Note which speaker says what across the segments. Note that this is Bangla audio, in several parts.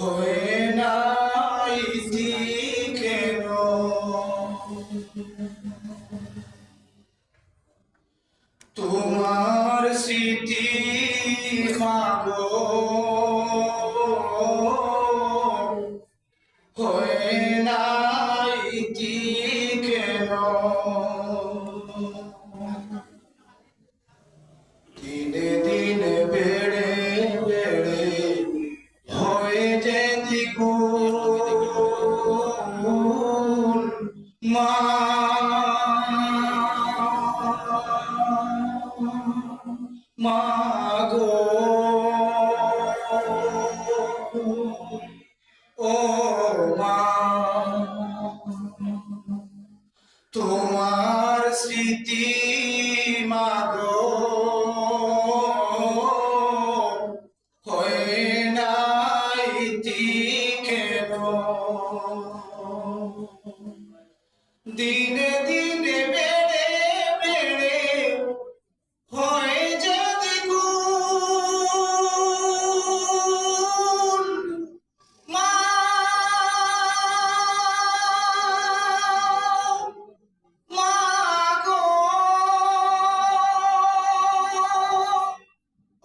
Speaker 1: হয়ে নাই কেন? তোমার স্মৃতি মাগো। تكون ما ما তোমার স্মৃতি দিনে দিনে বেড়ে বেড়ে হয়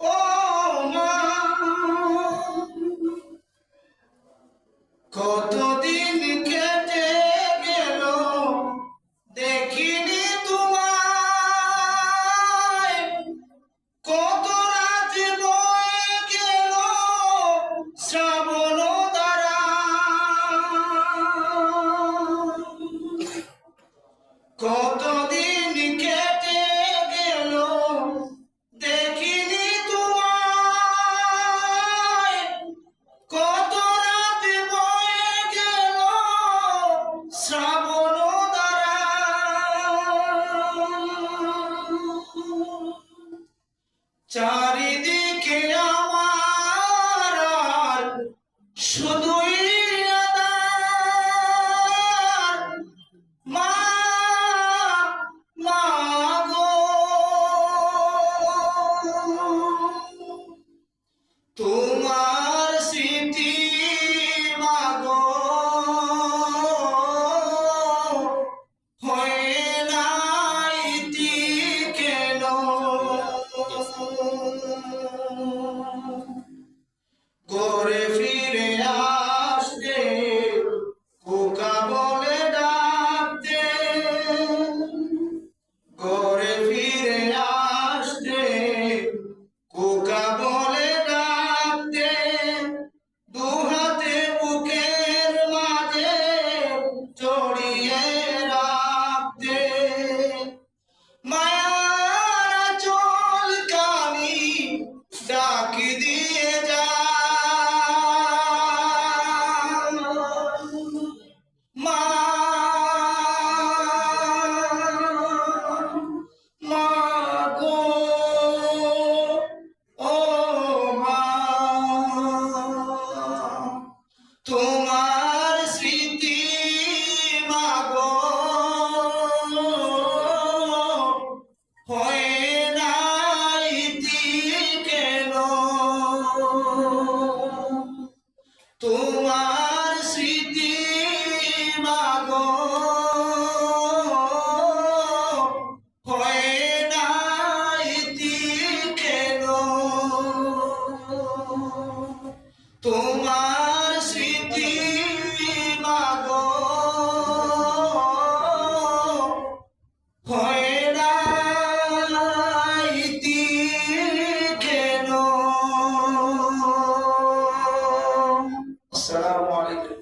Speaker 1: ও মা। কত চারিদিকে আমার শুধু মা তোমার স্মৃতি মাগো তোমার স্মৃতি মাগো। হয় না কেন আসসালামু আলাইকুম।